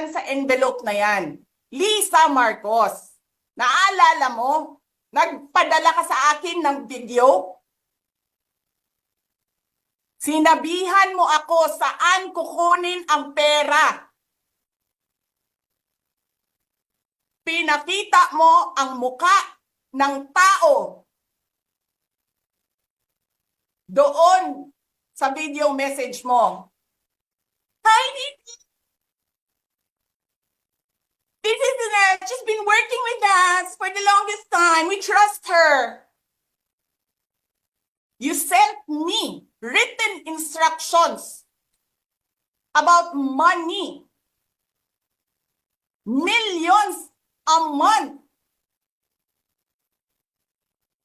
sa envelope na yan. Lisa Marcos, naalala mo? Nagpadala ka sa akin ng video? Sinabihan mo ako saan kukunin ang pera. Pinakita mo ang muka ng tao. Doon sa video message mo. She's been working with us for the longest time. We trust her. You sent me written instructions about money. Millions a month.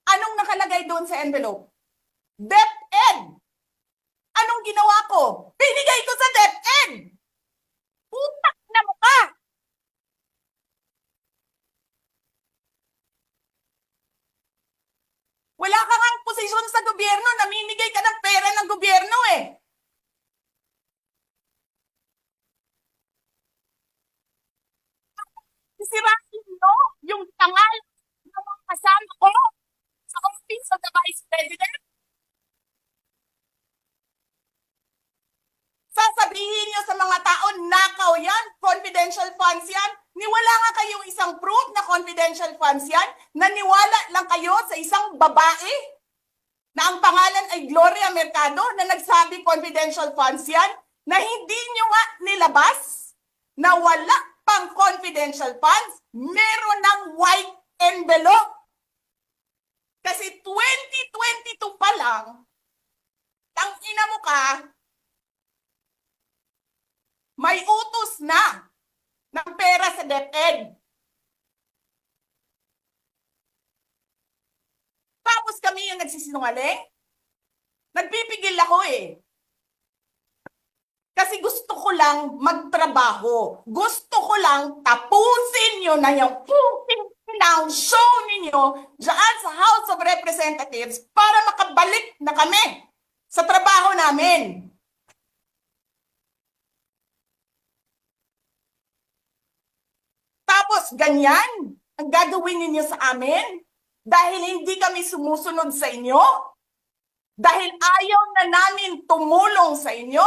Anong nakalagay doon sa envelope? DepEd. Anong ginawa ko sa DepEd. Utak na mukha. Wala ka posisyon sa gobyerno, namimigay ka ng pera ng gobyerno eh. Sisirain mo yung tangal ng mga kasama ko sa office of the Vice President. Sasabihin niyo sa mga tao, nakaw yan, confidential funds yan. Niwala nga kayong isang proof na confidential funds yan. Naniwala lang kayo sa isang babae ang pangalan ay Gloria Mercado na nagsabi confidential funds yan na hindi nyo nga nilabas na wala pang confidential funds, meron ng white envelope. Kasi 2022 pa lang, tang ina mo ka, may utos na ng pera sa DepEd. Yung nagsisinungaling? Nagpipigil ako eh. Kasi gusto ko lang magtrabaho. Gusto ko lang tapusin nyo na yung puting ng show ninyo dyan sa House of Representatives para makabalik na kami sa trabaho namin. Tapos ganyan ang gagawin ninyo sa amin dahil hindi kami sumusunod sa inyo? Dahil ayaw na namin tumulong sa inyo?